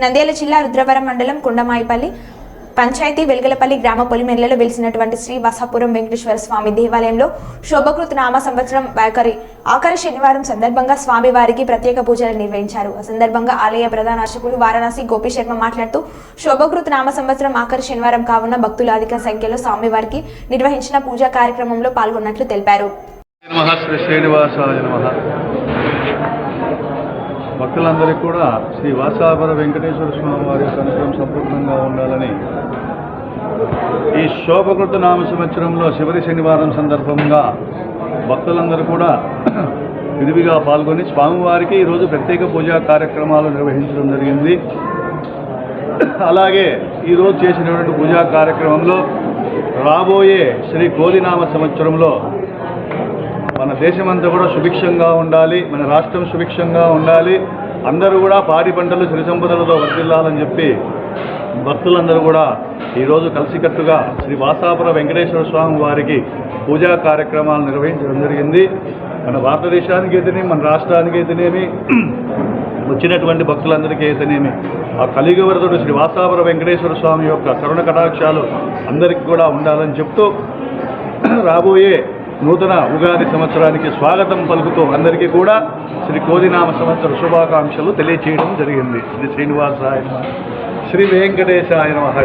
నంద్యాల జిల్లా రుద్రవరం మండలం కుండమాయిపల్లి పంచాయతీ వెలుగలపల్లి గ్రామ పొలిమేర్లలో వెలిసినటువంటి శ్రీ వసాపురం వెంకటేశ్వర స్వామి దేవాలయంలో శోభకృత నామ సంవత్సరం ఆఖరి ఆఖరి శనివారం సందర్భంగా స్వామి వారికి ప్రత్యేక పూజలు నిర్వహించారు. ఆ సందర్భంగా ఆలయ ప్రధాన అర్చకులు వారణాసి గోపి శర్మ మాట్లాడుతూ శోభకృత నామ సంవత్సరం ఆఖరి శనివారం కావున భక్తులు అధిక సంఖ్యలో స్వామివారికి నిర్వహించిన పూజా కార్యక్రమంలో పాల్గొన్నట్లు తెలిపారు నమ శ్రీ శ్రీనివాసాయ నమ భక్తులందరికీ కూడా శ్రీ వాసాపర వెంకటేశ్వర స్వామి వారి సంవత్సరం సంపూర్ణంగా ఉండాలని ఈ శోభకృత నామ సంవత్సరంలో చివరి శనివారం సందర్భంగా భక్తులందరూ కూడా విరివిగా పాల్గొని స్వామివారికి ఈరోజు ప్రత్యేక పూజా కార్యక్రమాలు నిర్వహించడం జరిగింది. అలాగే ఈరోజు చేసినటువంటి పూజా కార్యక్రమంలో రాబోయే శ్రీ కోదినామ సంవత్సరంలో మన దేశమంతా కూడా సుభిక్షంగా ఉండాలి మన రాష్ట్రం సుభిక్షంగా ఉండాలి అందరూ కూడా పాడి పంటలు సిరి సంపదలతో వర్తిల్లాలని చెప్పి భక్తులందరూ కూడా ఈరోజు కలిసికట్టుగా శ్రీ వాసాపుర వెంకటేశ్వర స్వామి వారికి పూజా కార్యక్రమాలు నిర్వహించడం జరిగింది. మన భారతదేశానికి అయితేనేమి మన రాష్ట్రానికి అయితేనేమి వచ్చినటువంటి భక్తులందరికీ అయితేనేమి ఆ కలియుగవరదుడు శ్రీ వాసాపుర వెంకటేశ్వర స్వామి యొక్క కరుణ కటాక్షాలు అందరికీ కూడా ఉండాలని చెప్తూ రాబోయే నూతన ఉగాది సంవత్సరానికి స్వాగతం పలుకుతూ అందరికీ కూడా శ్రీ కోదినామ సంవత్సర శుభాకాంక్షలు తెలియచేయడం జరిగింది శ్రీ శ్రీనివాసాయ నమః. శ్రీ వెంకటేశాయ నమః